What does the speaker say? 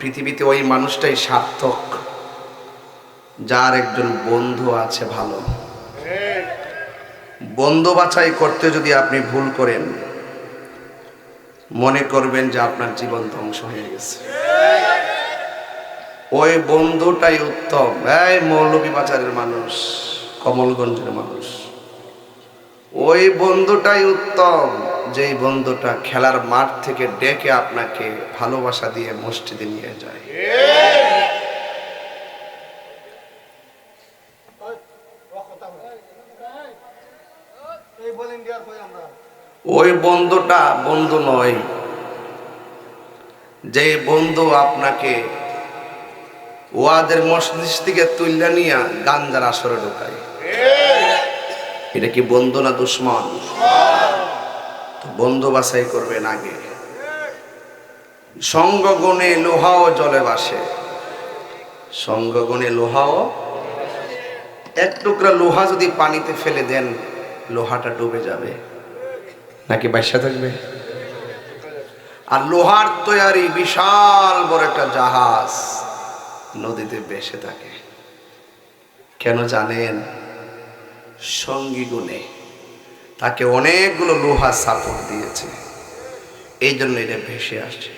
পৃথিবীতে ওই মানুষটাই সার্থক, যার একজন বন্ধু আছে ভালো। বন্ধু বাছাই করতে যদি আপনি ভুল করেন, মনে করবেন যে আপনার জীবন ধ্বংস হয়ে গেছে। ওই বন্ধুটাই উত্তম। এই মৌলভীবাজারের মানুষ, কমলগঞ্জের মানুষ। ওই বন্ধুটাই উত্তম। যেই বন্ধুটা খেলার মাঠ থেকে ডেকে আপনাকে ভালোবাসা দিয়ে মসজিদে নিয়ে যায়। ওই বন্ধুটা বন্ধু নয়। যে বন্ধু আপনাকে ওয়াদের মসজিদ থেকে তুল্লা নিয়ে গাঞ্জার আসরে ঢোকায়। এটা কি বন্ধু না দুশ্মন? বন্ধু বাছাই করবেন আগে। সঙ্গগুণে লোহাও জলে বাসে সঙ্গগুণে লোহাও? এক টুকরা লোহা যদি পানিতে ফেলে দেন, লোহাটা ডুবে যাবে। নাকি বাইসা থাকবে? আর লোহার তৈয়ারি বিশাল বড় একটা জাহাজ নদীতে বেসে থাকে। কেন জানেন? সঙ্গী গুণে। তাকে অনেকগুলো লোহা সাপোর্ট দিয়েছে। এই জন্য এটা ভেসে আসছে।